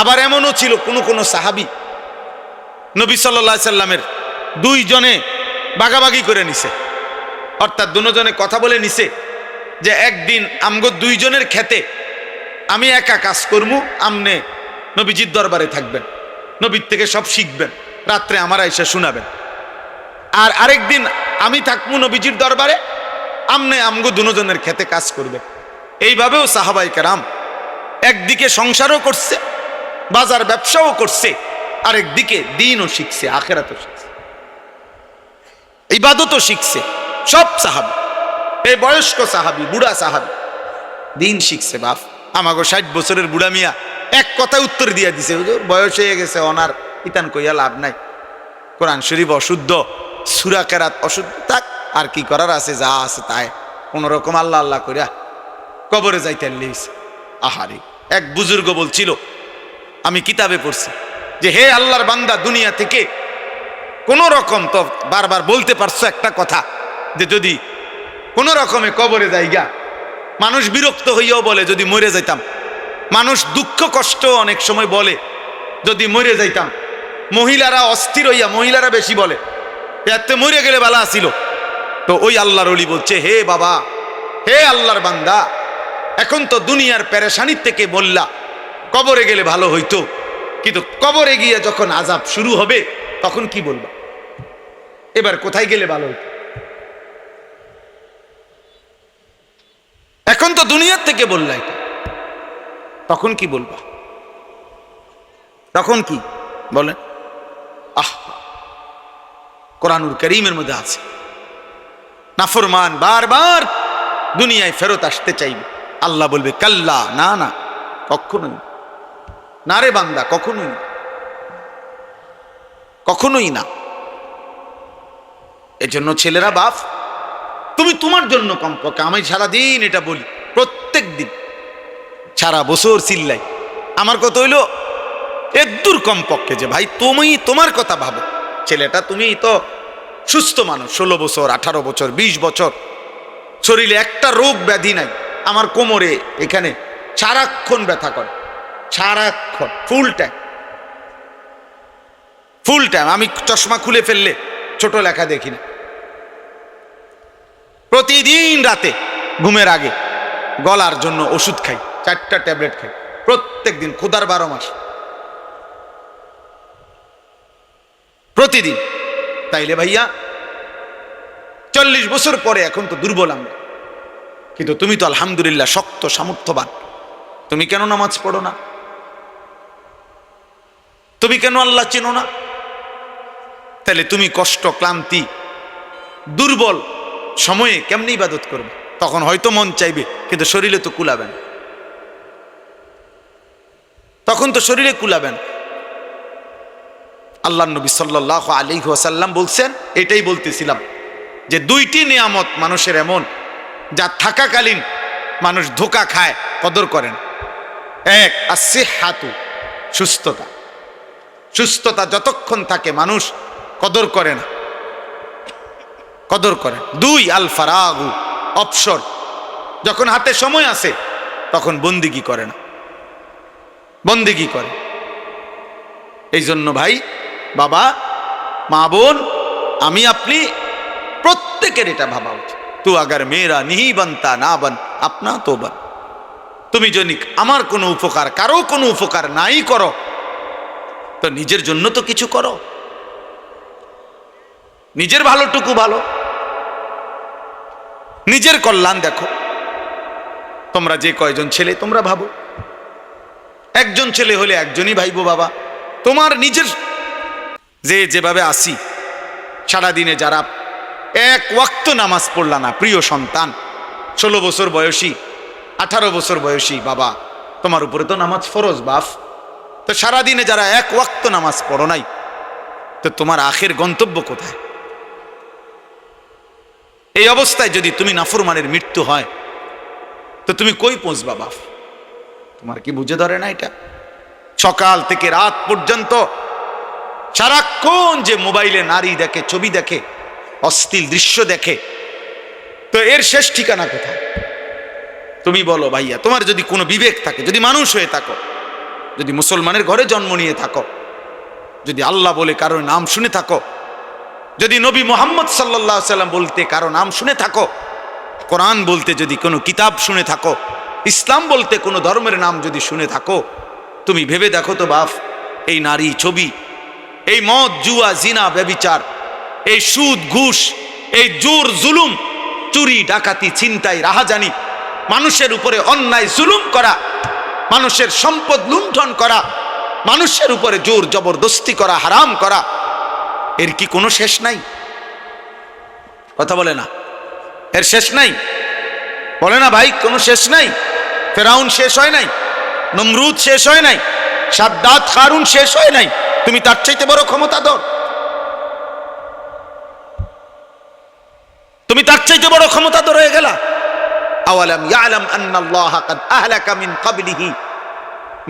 আবার এমনও ছিল কোনো কোনো সাহাবি। নবী সাল্লা সাল্লামের দুইজনে বাগাবাগি করে নিছে। অর্থাৎ দুজনে কথা বলে নিছে যে একদিন আমগো দুইজনের খেতে আমি একা কাজ করব আমনে নবীজির দরবারে থাকবেন। নবীর থেকে সব শিখবেন, রাত্রে আমার এসে শোনাবেন। আর আরেকদিন আমি থাকব নবীজির দরবারে, আমনে আমগো দুজনের খেতে কাজ করবে এইভাবেও সাহাবাই কারাম একদিকে সংসারও করছে বাজার ব্যবসাও করছে আরেকদিকে দিনও শিখছে, আখেরাতও শিখছে। ইবাদতও শিখছে, সব সাহাবি। এই বয়স্ক সাহাবি, বুড়া সাহাবি, দিন শিখছে, বাপ। আমাকে ষাট বছরের বুড়া মিয়া এক কথা উত্তর দিয়ে দিছে বয়স হয়ে গেছে, অনার, ইতান কইয়া লাভ নাই। কোরআন শরীফ অশুদ্ধ, সুরা কেরাত অশুদ্ধ, থাক, আর কি করার আছে, যা আছে তাই। কোন রকম আল্লাহ আল্লাহ করিয়া কবরে যাইতে লিস আহারে, এক বুজুর্গ বলছিল আমি কিতাবে পড়ছি যে হে আল্লাহর বান্দা দুনিয়া থেকে কোন রকম তো বারবার বলতে পারছ একটা কথা, যে যদি কোন রকমে কবরে যাইগা, মানুষ বিরক্ত হইয়াও বলে যদি মরে যাইতাম। মানুষ দুঃখ কষ্ট অনেক সময় বলে যদি মরে যাইতাম। মহিলারা অস্থির হইয়া মহিলারা বেশি বলে, এতে মরে গেলে বেলা আসিল তো ওই আল্লাহর অলি বলছে, হে বাবা, হে আল্লাহর বান্দা, এখন তো দুনিয়ার পেরেশানির থেকে বললা কবরে গেলে ভালো হইতো। কিন্তু কবরে গিয়ে যখন আজাব শুরু হবে, তখন কি বলবা? এবার কোথায় গেলে ভালো হইতো? এখন তো দুনিয়ার থেকে বললা এটা। তখন কি বলবা? তখন কি? বলেন। আহ কোরআনুর করিমের মধ্যে আছে। নাফরমান বারবার দুনিয়ায় ফেরত আসতে চাইবে। আল্লাহ বলবে, কাল্লা, না না কখনোই না। রে বান্দা, কখনোই কখনোই না। এজন্য ছেলেরা, বাপ, তুমি তোমার জন্য কমপক্ষে, আমি সারাদিন এটা বলি, প্রত্যেক দিন, সারা বছর চিল্লাই। আমার কথা হইল এদূর কমপক্ষে যে, ভাই, তুমি তোমার কথা ভাবো। ছেলেটা, তুমি তো সুস্থ মানুষ, ষোলো বছর, আঠারো বছর ২০ বছর। শরীরে একটা রোগ ব্যাধি নাই। আমার কোমরে এখানে সারাক্ষণ ব্যথা করে। সারাক্ষণ ফুল টাইম ফুল টাইম আমি চশমা খুলে ফেললে ছোট লেখা দেখি না। প্রতিদিন রাতে ঘুমের আগে গলার জন্য ওষুধ খাই, চারটা ট্যাবলেট খাই, প্রত্যেক দিন ক্ষুদার বারো মাস। প্রতিদিন। তাইলে ভাইয়া, চল্লিশ বছর পরে এখন তো দুর্বল আমরা। কিন্তু তুমি তো আলহামদুলিল্লাহ শক্ত, সামর্থ্যবান। তুমি কেন নামাজ পড়ো না? তুমি কেন আল্লাহ চেনো না? তাহলে তুমি কষ্ট, ক্লান্তি, দুর্বল সময়ে কেমনি ইবাদত করবে? তখন হয়তো মন চাইবে, কিন্তু শরীরে তো কুলাবেন তখন তো শরীরে কুলাবেন আল্লাহ নবী সাল্লাহ আলী ওয়াসাল্লাম বলছেন, এটাই বলতেছিলাম যে দুইটি নিয়ামত মানুষের এমন, যা থাকাকালীন মানুষ ধোকা খায়, কদর করেন এক আসে হাতু সুস্থতা। সুস্থতা যতক্ষণ থাকে মানুষ কদর করে না। কদর করে। দুই, আল ফারাগু অপসর যখন হাতে সময় আছে, তখন বন্দিগি করে না। বন্দিগি করে। এই জন্য ভাই, বাবা, মা বোন, আমি, আপনি প্রত্যেকের এটা ভাবা উচিত। তু আগার মেয়েরা নিহি বানতা না বান, আপনা তো বান। তুমি যদি আমার কোনো উপকার, কারও কোনো উপকার নাই করো তো নিজের জন্য তো কিছু করো। নিজের ভালোটুকু ভালো। নিজের কল্যাণ দেখো। তোমরা যে কয়জন ছেলে, তোমরা ভাবো। একজন ছেলে হলে একজনই ভাইবো বাবা। তোমার নিজের যে যেভাবে আসি, সারাদিনে যারা এক ওয়াক্ত নামাজ পড়লা না, প্রিয় সন্তান, ষোলো বছর বয়সী, আঠারো বছর বয়সী বাবা, তোমার উপরে তো নামাজ ফরজ, বাফ। তো সারাদিনে যারা এক ওয়াক্ত নামাজ পড়ো নাই, তো তোমার আখের গন্তব্য কোথায়? এই অবস্থায় যদি তুমি নাফরমানের মৃত্যু হয়, তো তুমি কই পৌঁছবা বাপ? তোমার কি বুঝে ধরে না এটা? সকাল থেকে রাত পর্যন্ত সারাক্ষণ যে মোবাইলে নারী দেখে, ছবি দেখে অস্থিল দৃশ্য দেখে, তো এর শেষ ঠিকানা কোথায়? তুমি বলো ভাইয়া, তোমার যদি কোনো বিবেক থাকে, যদি মানুষ হয়ে থাকো যদি মুসলমানের ঘরে জন্ম নিয়ে থাকো, যদি আল্লাহ বলে কারোর নাম শুনে থাকো, যদি নবী মোহাম্মদ সাল্লাহ সাল্লাম বলতে কারও নাম শুনে থাকো, কোরআন বলতে যদি কোনো কিতাব শুনে থাকো, ইসলাম বলতে কোনো ধর্মের নাম যদি শুনে থাকো, তুমি ভেবে দেখো তো বাপ এই নারী ছবি, এই মদ, জুয়া, জিনা, ব্যবিচার, এই সুদ, ঘুষ, এই জোর, জুলুম, চুরি, ডাকাতি, ছিনতাই, রাহাজানি, মানুষের উপরে অন্যায়, জুলুম করা মানুষের সম্পদ লুণ্ঠন করা, মানুষের উপরে জোর জবরদস্তি করা, হারাম করা, এর কি কোনো শেষ নাই? কথা বলে না। এর শেষ নাই। বলে না ভাই, কোনো শেষ নাই। ফেরাউন শেষ হয় নাই। নমরুদ শেষ হয় নাই। সাদ্দাত কারুন শেষ হয় নাই। তুমি তার চাইতে বড় ক্ষমতা দর তুমি তার চাইতে বড় ক্ষমতা দর হয়ে গেলা। আওয়ালাম ইয়ালাম আন্নাল্লাহ কাদ আহলাকা মিন ক্বাবলিহি।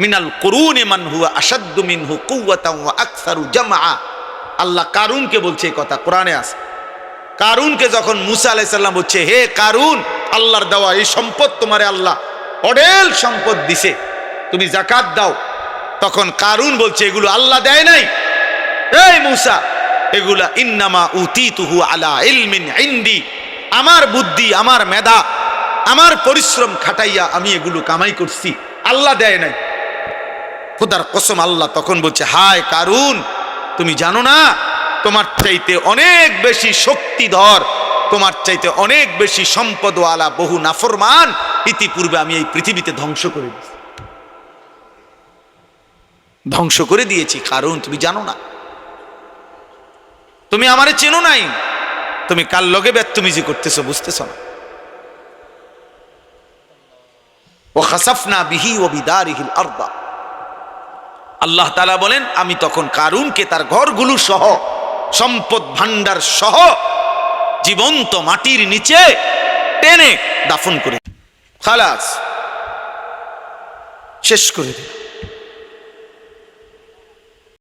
মিনাল কুরুনি মান হুয়া আশাদ্দু মিনহু কুওয়াতান ওয়া আকসারু জামআ। আল্লাহ কারুনকে বলছে এই কথা কোরআনে আছে। কারুনকে যখন মুসা আলাইসাল্লাম বলছে, হে কারুন, আল্লাহর দেওয়া এই সম্পদ তোমারে আল্লাহ অডেল সম্পদ দিছে। তুমি জাকাত দাও। তখন কারুন বলছে, এগুলো আল্লাহ দেয় নাই। এই মুসা, এগুলা ইন্নামা উতি তুহু আলা ইলমিন ইন্দি। আমার বুদ্ধি, আমার মেধা আমার পরিশ্রম খাটাইয়া আমি এগুলো কামাই করছি। আল্লাহ দেয় নাই। খোদার কসম আল্লাহ তখন বলছে, হায় কারুন, তুমি জানো না, তোমার চাইতে অনেক বেশি শক্তিধর, তোমার চাইতে অনেক বেশি সম্পদওয়ালা, বহু নাফরমান ইতিপূর্বে আমি এই পৃথিবীতে ধ্বংস করে দিয়েছি। ধ্বংস করে দিয়েছি। কারণ তুমি জানো না। তুমি আমারে চেনো নাই। তুমি কার লগে ব্যর্থমিজি করতেছো বুঝতেছ না। ও বিহি ও বিদারিহিল আর্দা। আল্লাহ তালা বলেন, আমি তখন কারুনকে তার ঘরগুলো সহ, সম্পদ ভান্ডার সহ জীবন্ত মাটির নিচে টেনে দাফন করে খালাস, শেষ করে দিল